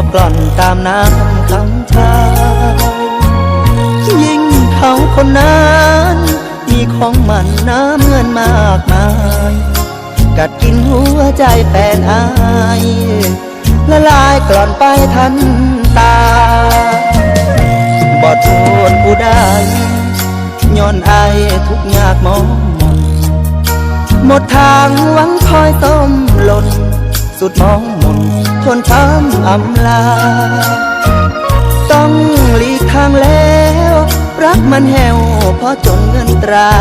ก็กล่อนตามน้ำคำชา ยิ่งเขาคนนั้นมีของมันน้ำเงินมากมาย กัดกินหัวใจแฟนอายละลายกล่อนไปทันตาบอดโทษผู้ใดย้อนอายทุกยากมองมนหมดทางหวังคอยต้มหล่นสุดมองม นทนช้ำอำลา ต้องหลีกทางแล้ว รักมันแหวเพราะจนเงินตรา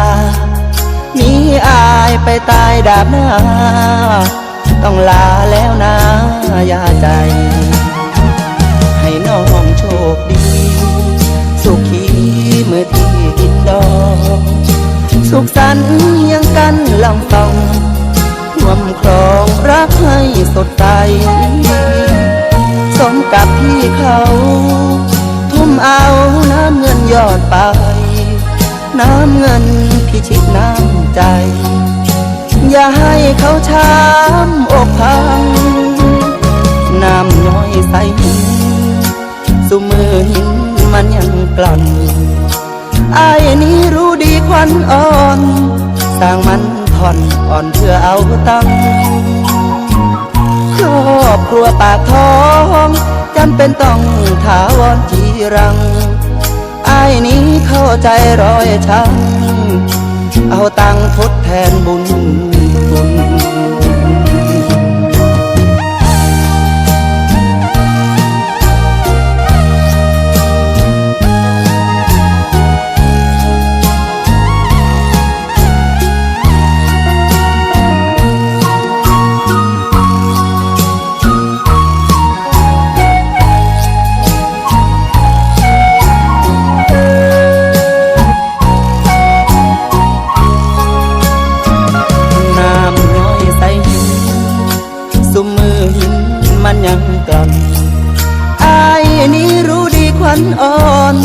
หนีอายไปตายดาบหน้า ต้องลาแล้วนะยาใจ ให้น้องโชคดี สุขีเมื่อที่กินดอก สุขสันต์ยังกันลำต้อง วมครองรักให้สดใส สมกับที่เขา ทุ่มเอาน้ำเงินยอดไป น้ำเงินพิชิตน้ำใจ อย่าให้เขาช้ำอกพัง น้ำย้อยใสหินสุมือหินมันยังกลั่นอายนี้รู้ดีควันอ่อน สร้างมัน ผ่อนอ่อนเพื่อเอาตังครอบครัวปากท้องจำเป็นต้องถาวรจีรังอายนี้เข้าใจรอยช้ำเอาตังทดแทนบุญคุณ ยังกลั่นอายนี้รู้ดีควันอ่อน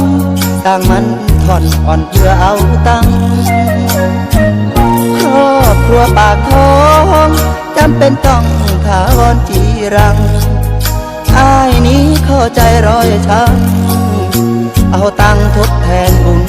สร้างมันผ่อนอ่อนเพื่อเอาตังค์ครอบครัวปากท้องจำเป็นต้องถาวรจีรังอายนี้เข้าใจรอยช้ำเอาตังค์ทดแทนบุญ